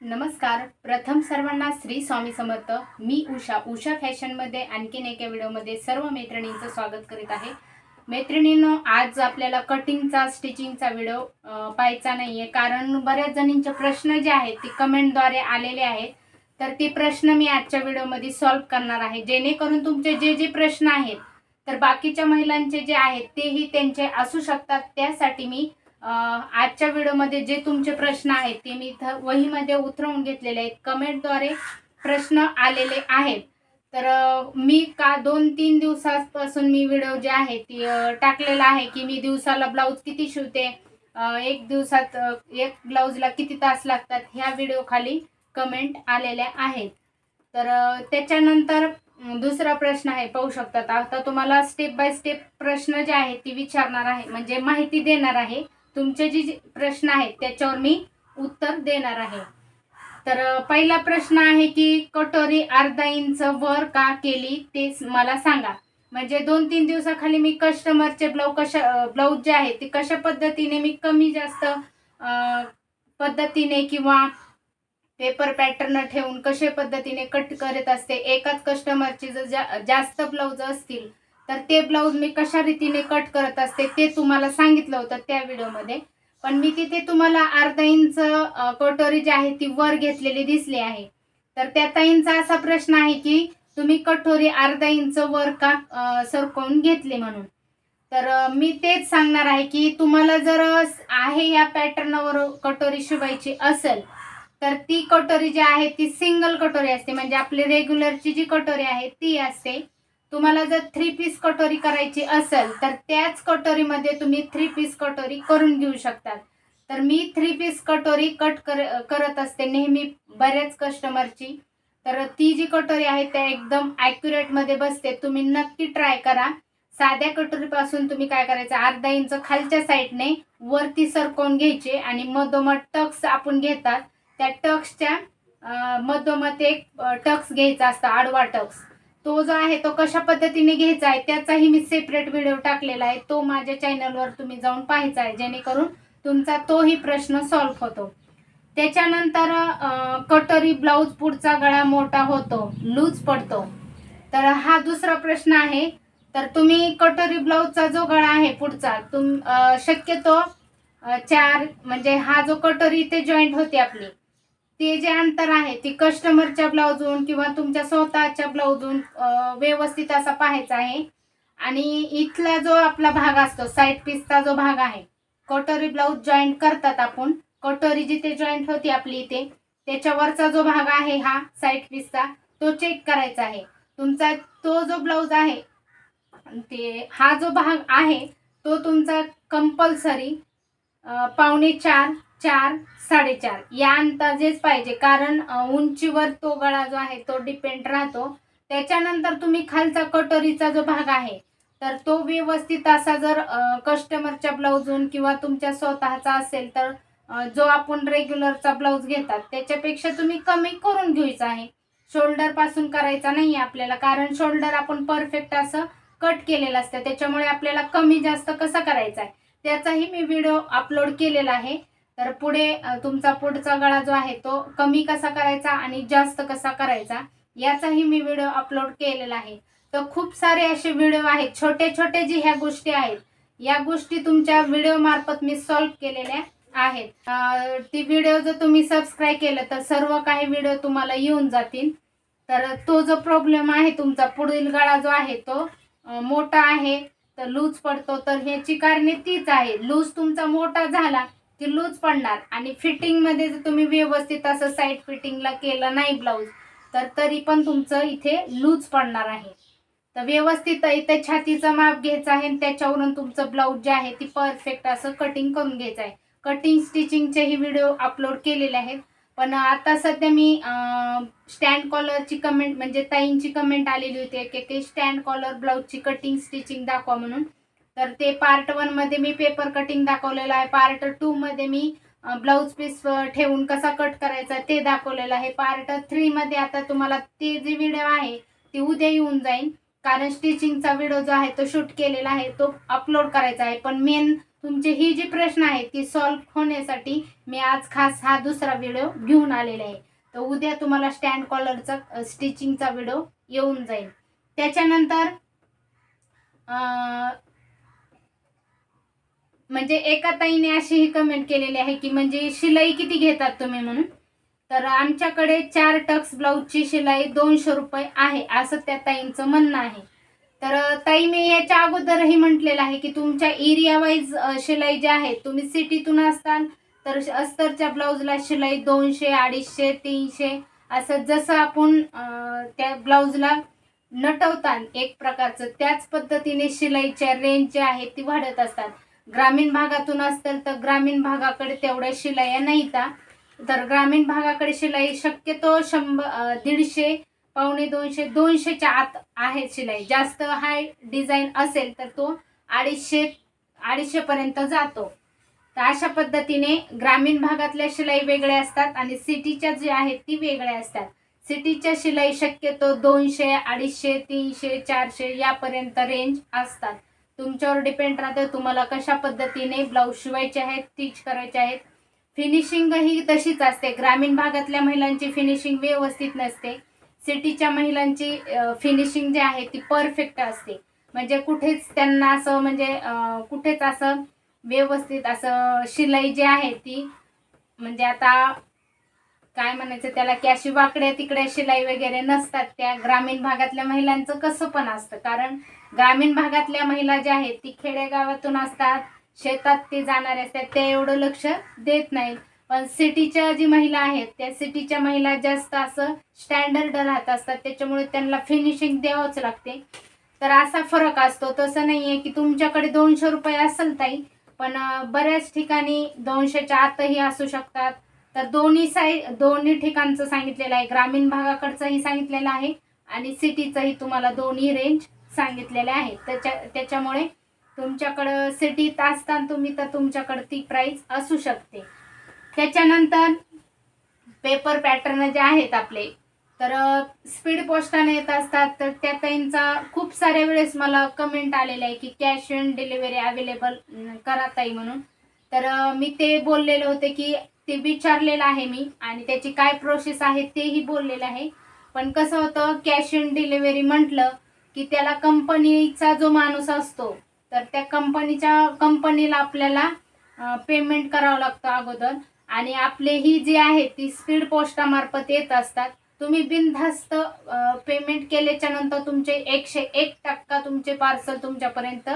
नमस्कार. प्रथम सर्वांना श्री स्वामी समर्थ. मी उषा उषा फॅशनमध्ये आणखीन एका व्हिडिओमध्ये सर्व मैत्रिणींचं स्वागत करीत आहे. मैत्रिणींनो आज आपल्याला कटिंगचा स्टिचिंगचा व्हिडिओ पाहायचा नाही आहे कारण बऱ्याच जणींचे प्रश्न जे आहेत ते कमेंटद्वारे आलेले आहेत. तर ते प्रश्न मी आजच्या व्हिडिओमध्ये सॉल्व्ह करणार आहे. जेणेकरून तुमचे जे जे प्रश्न आहेत तर बाकीच्या महिलांचे जे आहेत तेही त्यांचे असू शकतात. त्यासाठी मी आजच्या व्हिडिओमध्ये जे तुमचे प्रश्न आहेत ते मी इथं वहीमध्ये उतरवून घेतलेले आहेत. कमेंटद्वारे प्रश्न आलेले आहेत. तर मी का दोन तीन दिवसापासून मी व्हिडिओ जे आहे ती टाकलेला आहे की मी दिवसाला ब्लाऊज किती शिवते एक दिवसात एक ब्लाऊजला किती तास लागतात ह्या व्हिडिओ खाली कमेंट आलेल्या आहेत. तर त्याच्यानंतर दुसरा प्रश्न आहे पाहू शकतात. आता तुम्हाला स्टेप बाय स्टेप प्रश्न जे आहेत ती विचारणार आहे म्हणजे माहिती देणार आहे. तुमचे जे जे प्रश्न आहेत त्याच्यावर मी उत्तर देणार आहे. तर पहिला प्रश्न आहे की कटोरी अर्धा इंच वर का केली? ते मला सांगा. म्हणजे दोन तीन दिवसाखाली मी कस्टमरचे ब्लाऊज कशा ब्लाऊज जे आहे ते कशा पद्धतीने मी कमी जास्त पद्धतीने किंवा पेपर पॅटर्न ठेवून कशा पद्धतीने कट करत असते? एकाच कस्टमरचे जर जा- जास्त ब्लाऊज असतील तर ते ब्लाऊज मी कशा रीतीने कट करत असते ते तुम्हाला सांगितलं होतं त्या व्हिडिओमध्ये पण मी तिथे तुम्हाला अर्धा इंच कटोरी जी आहे ती वर घेतलेली दिसली आहे. तर त्या ताईंचा असा प्रश्न आहे की तुम्ही कटोरी अर्धा इंच वर का सरकवून घेतली म्हणून? तर मी तेच सांगणार आहे की तुम्हाला जर आहे या पॅटर्नवर कटोरी शिवायची असेल तर ती कटोरी जी आहे ती सिंगल कटोरी असते. म्हणजे आपली रेग्युलरची जी कटोरी आहे ती असते. तुम्हाला जर थ्री पीस कटोरी करायची असेल तर त्याच कटोरीमध्ये तुम्ही थ्री पीस कटोरी करून घेऊ शकतात. तर मी थ्री पीस कटोरी कट कर करत असते नेहमी बऱ्याच कस्टमरची तर ती जी कटोरी आहे त्या एकदम ॲक्युरेटमध्ये बसते. तुम्ही नक्की ट्राय करा. साध्या कटोरीपासून तुम्ही काय करायचं अर्धा इंच खालच्या साईडने वरती सरकवून घ्यायचे आणि मधोमध टक्स आपण घेतात. त्या टक्सच्या मधोमध एक टक्स घ्यायचा असतो आडवा टक्स तो जो आहे तो कशा पद्धतीने घ्यायचा आहे त्याचाही मी सेपरेट व्हिडिओ टाकलेला आहे. तो माझ्या चॅनलवर तुम्ही जाऊन पाहायचा आहे जेणेकरून तुमचा तोही प्रश्न सॉल्व्ह होतो. त्याच्यानंतर कटोरी ब्लाऊज पुढचा गळा मोठा होतो लूज पडतो. तर हा दुसरा प्रश्न आहे. तर तुम्ही कटोरी ब्लाऊजचा जो गळा आहे पुढचा तुम शक्यतो चार म्हणजे हा जो कटोरी इथे जॉईंट होते आपली ते जे अंतर आहे ते कस्टमरच्या ब्लाऊजहून किंवा तुमच्या स्वतःच्या ब्लाऊजहून व्यवस्थित असा पाहायचा आहे. आणि इथला जो आपला भाग असतो साईड पीसचा जो भाग आहे कटोरी ब्लाऊज जॉईंट करतात आपण. कटोरी जिथे जॉईंट होती आपली इथे त्याच्यावरचा जो भाग आहे हा साईड पीसचा तो चेक करायचा आहे. तुमचा तो जो ब्लाऊज आहे ते हा जो भाग आहे तो तुमचा कंपल्सरी पावणे चार चार साडेचार. या अंदाजेच पाहिजे. कारण उंचीवर तो गळा जो आहे तो डिपेंड राहतो. त्याच्यानंतर तुम्ही खालचा कटोरीचा जो भाग आहे तर तो व्यवस्थित असा जर कस्टमरच्या ब्लाऊजहून किंवा तुमच्या स्वतःचा असेल तर जो आपण रेग्युलरचा ब्लाऊज घेतात त्याच्यापेक्षा तुम्ही कमी करून घ्यायचा आहे. शोल्डरपासून करायचा नाही आपल्याला कारण शोल्डर आपण परफेक्ट असं कट केलेलं असतं. त्याच्यामुळे आपल्याला कमी जास्त कसं करायचं आहे? त्याचाही मी व्हिडिओ अपलोड केलेला आहे. तर पुढे तुमचा पुढचा गळा जो आहे तो कमी कसा करायचा आणि जास्त कसा करायचा याचाही मी व्हिडिओ अपलोड केलेला आहे. तर खूप सारे असे व्हिडिओ आहेत छोटे छोटे जे ह्या गोष्टी आहेत या गोष्टी तुमच्या व्हिडिओ मार्फत मी सॉल्व्ह केलेल्या आहेत. ती व्हिडिओ जर तुम्ही सबस्क्राईब केलं तर सर्व काही व्हिडिओ तुम्हाला येऊन जातील. तर तो जो प्रॉब्लेम आहे तुमचा पुढील गळा जो आहे तो मोठा आहे तर लूज पडतो. तर ह्याची कारणे तीच आहे लूज तुमचा मोठा झाला ती लूज पडणार. आणि फिटिंगमध्ये जर तुम्ही व्यवस्थित असं साईड फिटिंगला केलं नाही ब्लाऊज तर तरी पण तुमचं इथे लूज पडणार आहे. तर व्यवस्थित इथे छातीचं माप घ्यायचं आहे आणि त्याच्यावरून तुमचं ब्लाऊज जे आहे ती परफेक्ट असं कटिंग करून घ्यायचं आहे. कटिंग स्टिचिंगचेही व्हिडिओ अपलोड केलेले आहेत. पण आता सध्या मी स्टँड कॉलरची कमेंट म्हणजे ताईंची कमेंट आलेली होती की ते स्टँड कॉलर ब्लाऊजची कटिंग स्टिचिंग दाखवा म्हणून. तर ते पार्ट वनमध्ये मी पेपर कटिंग दाखवलेलं आहे. पार्ट टू मध्ये मी ब्लाऊज पीस ठेवून कसा कट करायचा ते दाखवलेलं आहे. पार्ट थ्री मध्ये आता तुम्हाला ते जी व्हिडिओ आहे ती उद्या येऊन जाईल कारण स्टिचिंगचा व्हिडिओ जो आहे तो शूट केलेला आहे तो अपलोड करायचा आहे. पण मेन तुमचे ही जी प्रश्न आहे ती सॉल्व्ह होण्यासाठी मी आज खास हा दुसरा व्हिडिओ घेऊन आलेला आहे. तर उद्या तुम्हाला स्टँड कॉलरचा स्टिचिंगचा व्हिडिओ येऊन जाईल. त्याच्यानंतर म्हणजे एका ताईने अशी ही कमेंट केलेली आहे की म्हणजे शिलाई किती घेतात तुम्ही म्हणून? तर आमच्याकडे चार टक्स ब्लाऊजची शिलाई दोनशे रुपये आहे असं त्या ताईंचं म्हणणं आहे. तर ताई मी याच्या अगोदरही म्हटलेलं आहे की तुमच्या एरिया वाईज शिलाई जी आहे तुम्ही सिटीतून असताल तर अस्तरच्या ब्लाऊजला शिलाई दोनशे अडीचशे तीनशे असं जसं आपण त्या ब्लाऊजला नटवताल एक प्रकारचं त्याच पद्धतीने शिलाईच्या रेंज ज्या आहेत ती वाढत असतात. ग्रामीण भागातून असतील तर ग्रामीण भागाकडे तेवढ्या शिलाया नाही तर ग्रामीण भागाकडे शिलाई शक्यतो शंभर दीडशे पावणे दोनशे दोनशेच्या आत आहे शिलाई. जास्त हाय डिझाईन असेल तर तो अडीचशे अडीचशे पर्यंत जातो. तर अशा पद्धतीने ग्रामीण भागातल्या शिलाई वेगळ्या असतात आणि सिटीच्या जे आहेत ती वेगळ्या असतात. सिटीच्या शिलाई शक्यतो दोनशे अडीचशे तीनशे चारशे यापर्यंत रेंज असतात. तुमच्यावर डिपेंड राहतं तुम्हाला कशा पद्धतीने ब्लाऊज शिवायचे आहेत स्टिच करायचे आहेत. फिनिशिंग ही तशीच असते. ग्रामीण भागातल्या महिलांची फिनिशिंग व्यवस्थित नसते. सिटीच्या महिलांची फिनिशिंग जी आहे ती परफेक्ट असते. म्हणजे कुठेच त्यांना असं म्हणजे कुठेच असं व्यवस्थित असं शिलाई जी आहे ती म्हणजे आता काय म्हणायचं त्याला कॅशी वाकड्या तिकड्या शिलाई वगैरे नसतात. त्या ग्रामीण भागातल्या महिलांचं कसं पण असतं. कारण ग्रामीण भागातल्या महिला ज्या आहेत ती खेडेगावातून असतात शेतात ते जाणारे असतात ते एवढं लक्ष देत नाहीत. पण सिटीच्या जी महिला आहेत त्या सिटीच्या महिला जास्त असं स्टँडर्ड राहत असतात त्याच्यामुळे त्यांना फिनिशिंग द्यावंच लागते. तर असा फरक असतो. तसं नाही आहे की तुमच्याकडे दोनशे रुपये असेल ताई पण बऱ्याच ठिकाणी दोनशेच्या आतही असू शकतात. तर दोन्ही साई दोन्ही ठिकाणचं सांगितलेलं आहे. ग्रामीण भागाकडचंही सांगितलेलं आहे आणि सिटीचंही तुम्हाला दोन्ही रेंज सांगितलेले आहेत त्याच्या त्याच्यामुळे तुमच्याकडं सिटीत असताना तुम्ही तर तुमच्याकडं ती प्राईस असू शकते. त्याच्यानंतर पेपर पॅटर्न जे आहेत आपले तर स्पीड पोस्टाने येत असतात. तर त्या ताईंचा खूप साऱ्या वेळेस मला कमेंट आलेला आहे की कॅश ऑन डिलिव्हरी अवेलेबल करा ताई म्हणून. तर मी ते बोललेले होते की ते विचारलेलं आहे मी आणि त्याची काय प्रोसेस आहे तेही बोललेलं आहे. पण कसं होतं कॅश ऑन डिलिव्हरी म्हटलं की त्याला कंपनीचा जो माणूस असतो तर त्या कंपनीच्या कंपनीला आपल्याला पेमेंट करावं लागतं अगोदर. आणि आपले ही जी आहे ती स्पीड पोस्टामार्फत येत असतात. तुम्ही बिनधास्त पेमेंट केल्याच्यानंतर तुमचे एकशे एक टक्का तुमचे पार्सल तुमच्यापर्यंत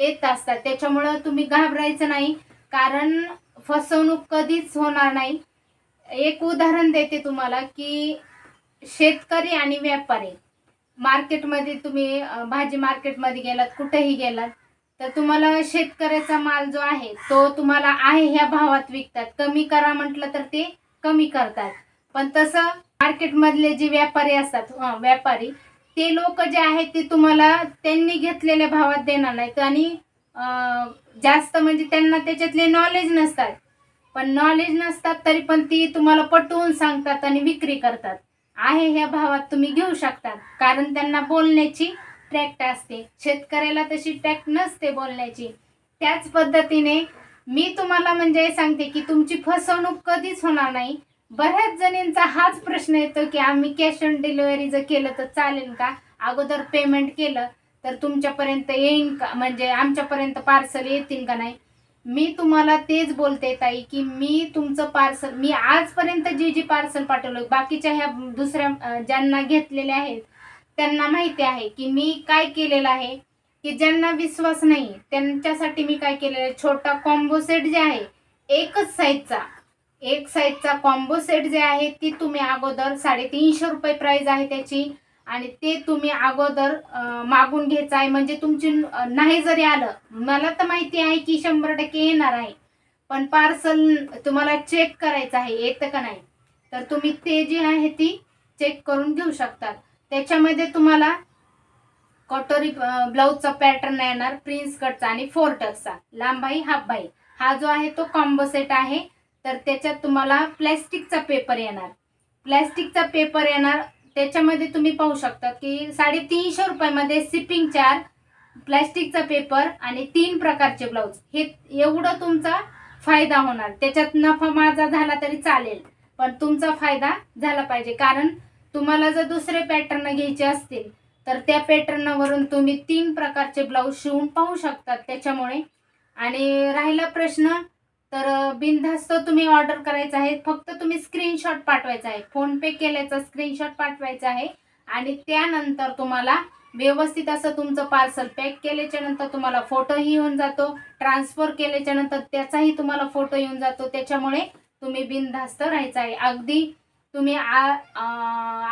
येत असतात. त्याच्यामुळं तुम्ही घाबरायचं नाही. कारण फसवणूक कधीच होणार नाही. एक उदाहरण देते तुम्हाला की शेतकरी आणि व्यापारी. मार्केटमध्ये तुम्ही भाजी मार्केटमध्ये गेलात कुठेही गेलात तर तुम्हाला शेतकऱ्याचा माल जो आहे तो तुम्हाला आहे ह्या भावात विकतात. कमी करा म्हटलं तर ते कमी करतात. पण तसं मार्केटमधले जे व्यापारी असतात व्यापारी ते लोक जे आहेत ते तुम्हाला त्यांनी घेतलेल्या भावात देणार नाहीत. आणि जास्त म्हणजे त्यांना त्याच्यातले नॉलेज नसतात. पण नॉलेज नसतात तरी पण ती तुम्हाला पटवून सांगतात आणि विक्री करतात. आहे ह्या भावात तुम्ही घेऊ शकतात. कारण त्यांना बोलण्याची ट्रॅक्ट असते. शेतकऱ्याला तशी टॅक्ट नसते बोलण्याची. त्याच पद्धतीने मी तुम्हाला म्हणजे सांगते की तुमची फसवणूक कधीच होणार नाही. बऱ्याच जणींचा हाच प्रश्न येतो की आम्ही कॅश ऑन डिलिव्हरी जर केलं तर चालेल का? अगोदर पेमेंट केलं तर तुमच्यापर्यंत येईन का? म्हणजे आमच्यापर्यंत पार्सल येतील का नाही? मी तुम्हाला तेच बोलते ताई की मी तुमचं पार्सल मी आजपर्यंत जी जी पार्सल पाठवलं बाकीच्या ह्या दुसऱ्या ज्यांना घेतलेले आहेत त्यांना माहिती आहे की मी काय केलेलं आहे की ज्यांना विश्वास नाही त्यांच्यासाठी मी काय केलेलं आहे? छोटा कॉम्बो सेट जे आहे एकच साईजचा एक साईजचा कॉम्बो सेट जे आहे ती तुम्ही अगोदर साडेतीनशे रुपये प्राईज आहे त्याची. आणि ते तुम्ही अगोदर मागून घ्यायचं आहे. म्हणजे तुमची नाही जरी आलं मला तर माहिती आहे की शंभर टक्के येणार आहे. पण पार्सल तुम्हाला चेक करायचं आहे येतं का नाही? तर तुम्ही ते जी आहे ती चेक करून घेऊ शकतात. त्याच्यामध्ये तुम्हाला कटोरी ब्लाऊजचा पॅटर्न येणार प्रिन्स कटचा आणि फोर टक्सचा लांबाई हाफबाई हा जो आहे तो कॉम्बो सेट आहे. तर त्याच्यात तुम्हाला प्लॅस्टिकचा पेपर येणार. प्लॅस्टिकचा पेपर येणार त्याच्यामध्ये तुम्ही पाहू शकता की साडेतीनशे रुपयामध्ये सिपिंग चार प्लॅस्टिकचा पेपर आणि तीन प्रकारचे ब्लाऊज हे एवढं तुमचा फायदा होणार. त्याच्यात नफा माझा झाला तरी चालेल पण तुमचा फायदा झाला पाहिजे. कारण तुम्हाला जर दुसरे पॅटर्न घ्यायचे असतील तर त्या पॅटर्नवरून तुम्ही तीन प्रकारचे ब्लाऊज शिवून पाहू शकतात त्याच्यामुळे. आणि राहिला प्रश्न तर बिनधास्त तुम्ही ऑर्डर करायचं आहे. फक्त तुम्ही स्क्रीनशॉट पाठवायचा आहे. फोन पे केल्याचा स्क्रीनशॉट पाठवायचा आहे. आणि त्यानंतर तुम्हाला व्यवस्थित असं तुमचं पार्सल पॅक केल्याच्यानंतर तुम्हाला फोटोही येऊन जातो. ट्रान्सफर केल्याच्यानंतर त्याचाही तुम्हाला फोटो येऊन जातो. त्याच्यामुळे तुम्ही बिनधास्त राहायचं आहे. अगदी तुम्ही आ-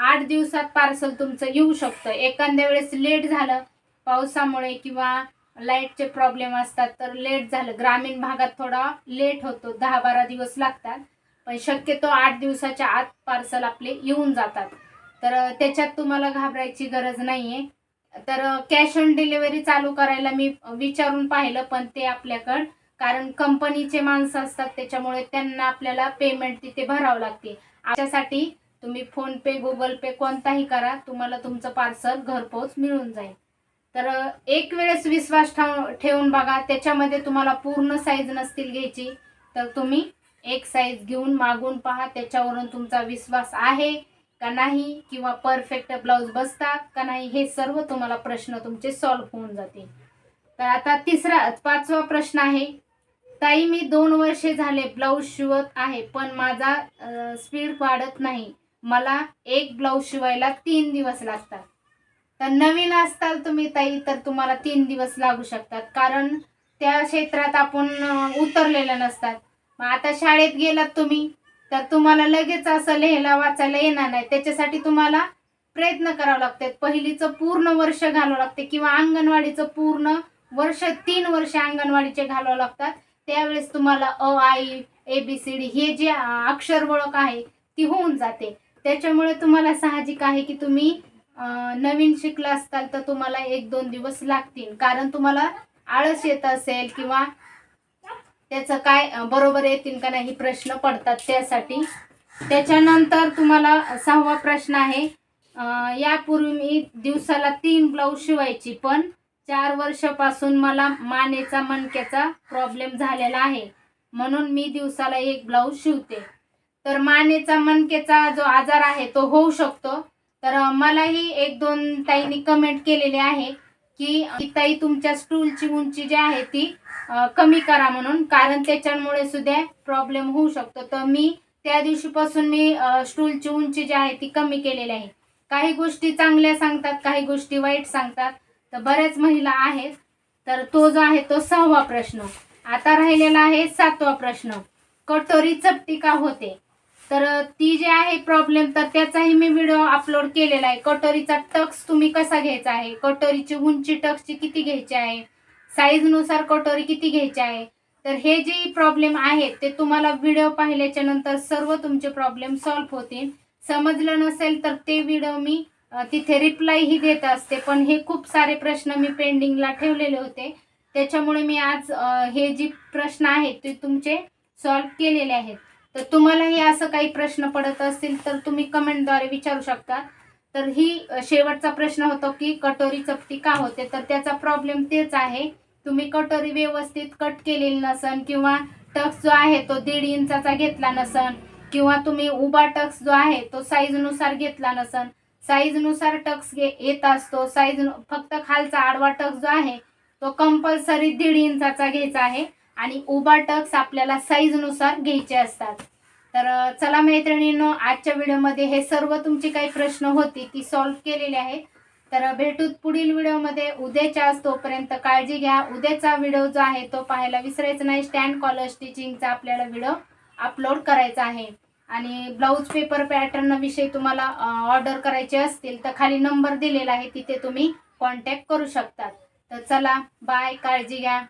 आठ दिवसात पार्सल तुमचं येऊ शकतं. एखाद्या वेळेस लेट झालं पावसामुळे किंवा लाईटचे प्रॉब्लेम असतात तर लेट झालं. ग्रामीण भागात थोडा लेट होतो दहा बारा दिवस लागतात. पण शक्यतो आठ दिवसाच्या आत पार्सल आपले येऊन जातात. तर त्याच्यात तुम्हाला घाबरायची गरज नाही आहे तर कॅश ऑन डिलिव्हरी चालू करायला मी विचारून पाहिलं पण ते आपल्याकडं कारण कंपनीचे माणसं असतात त्याच्यामुळे त्यांना आपल्याला पेमेंट तिथे भरावं लागते. त्याच्यासाठी तुम्ही फोन पे गुगल पे कोणताही करा तुम्हाला तुमचं पार्सल घरपोच मिळून जाईल. तर एक वेळेस विश्वास ठेव ठेवून बघा त्याच्यामध्ये तुम्हाला पूर्ण साईज नसतील घ्यायची. तर तुम्ही एक साईज घेऊन मागून पहा त्याच्यावरून तुमचा विश्वास आहे का नाही किंवा परफेक्ट ब्लाऊज बसतात का नाही हे सर्व तुम्हाला प्रश्न तुमचे सॉल्व्ह होऊन जातील. तर आता तिसरा पाचवा प्रश्न आहे. ताई मी दोन वर्षे झाले ब्लाऊज शिवत आहे पण माझा स्पीड वाढत नाही. मला एक ब्लाऊज शिवायला तीन दिवस लागतात. तर नवीन असताल तुम्ही ताई तर तुम्हाला तीन दिवस लागू शकतात. कारण त्या क्षेत्रात आपण उतरलेल्या उतरलेलं नसतात. मग आता शाळेत गेलात तुम्ही तर तुम्हाला लगेच असं लिहायला वाचायला येणार नाही. त्याच्यासाठी तुम्हाला प्रयत्न करावं लागतात. पहिलीचं पूर्ण वर्ष घालावं लागते किंवा अंगणवाडीचं पूर्ण वर्ष तीन वर्ष अंगणवाडीचे घालावं लागतात. त्यावेळेस तुम्हाला अ आई ए बी सी डी हे जे अक्षर ओळख आहे ती होऊन जाते. त्याच्यामुळे तुम्हाला साहजिक आहे की तुम्ही नवीन शिकला असताल तर तुम्हाला एक दोन दिवस लागतील. कारण तुम्हाला आळस येत असेल किंवा त्याचं काय बरोबर येतील का नाही प्रश्न पडतात त्यासाठी. त्याच्यानंतर तुम्हाला सहावा प्रश्न आहे यापूर्वी मी दिवसाला तीन ब्लाऊज शिवायची पण चार वर्षापासून मला मानेचा मणक्याचा प्रॉब्लेम झालेला आहे. म्हणून मी दिवसाला एक ब्लाऊज शिवते. तर मानेचा मणकेचा जो आजार आहे तो होऊ शकतो. तर मलाही एक दोन ताईंनी कमेंट केलेली आहे की ताई तुमच्या स्टूलची उंची जी आहे ती कमी करा म्हणून कारण त्याच्यामुळे सुद्धा प्रॉब्लेम होऊ शकतो. तर मी त्या दिवशीपासून मी स्टूलची उंची जी आहे ती कमी केलेली आहे. काही गोष्टी चांगल्या सांगतात काही गोष्टी वाईट सांगतात. तर बऱ्याच महिला आहेत. तर तो जो आहे तो सहावा प्रश्न. आता राहिलेला आहे सातवा प्रश्न. कटोरी चपटी का होते? तर ती जी आहे प्रॉब्लेम तर त्याचाही मी व्हिडिओ अपलोड केलेला आहे. कटोरीचा टक्स तुम्ही कसा घ्यायचा आहे? कटोरीची उंची टक्सची किती घ्यायची आहे? साईजनुसार कटोरी किती घ्यायची आहे? तर हे जे प्रॉब्लेम आहेत ते तुम्हाला व्हिडिओ पाहिल्याच्या नंतर सर्व तुमचे प्रॉब्लेम सॉल्व्ह होतील. समजलं नसेल तर ते व्हिडिओ मी तिथे रिप्लायही देत असते. पण हे खूप सारे प्रश्न मी पेंडिंगला ठेवलेले होते. त्याच्यामुळे मी आज हे जे प्रश्न आहेत ते तुमचे सॉल्व्ह केलेले आहेत. तर तुम्हालाही असं काही प्रश्न पडत असतील तर तुम्ही कमेंटद्वारे विचारू शकता. तर ही शेवटचा प्रश्न होतो की कटोरी चपटी का होते? तर त्याचा प्रॉब्लेम तेच आहे. तुम्ही कटोरी व्यवस्थित कट केलेली नसन किंवा टक्स जो आहे तो दीड इंचाचा घेतला नसन किंवा तुम्ही उभा टक्स जो आहे तो साईजनुसार घेतला नसन. साईजनुसार टक्स घे येत असतो. साईज फक्त खालचा आडवा टक्स जो आहे तो कंपल्सरी दीड इंचाचा घ्यायचा आहे. आणि उभा टक्स आपल्याला साईजनुसार घ्यायचे असतात. तर चला मैत्रिणींनो आजच्या व्हिडिओमध्ये हे सर्व तुमची काही प्रश्न होती ती सॉल्व्ह केलेली आहे. तर भेटूत पुढील व्हिडिओमध्ये. उद्याच्या तोपर्यंत काळजी घ्या. उद्याचा व्हिडिओ जो आहे तो पाहायला विसरायचा नाही. स्टँड कॉलर स्टिचिंगचा आपल्याला व्हिडिओ अपलोड करायचा आहे. आणि ब्लाऊज पेपर पॅटर्न विषयी तुम्हाला ऑर्डर करायचे असतील तर खाली नंबर दिलेला आहे. तिथे तुम्ही कॉन्टॅक्ट करू शकतात. तर चला बाय काळजी घ्या.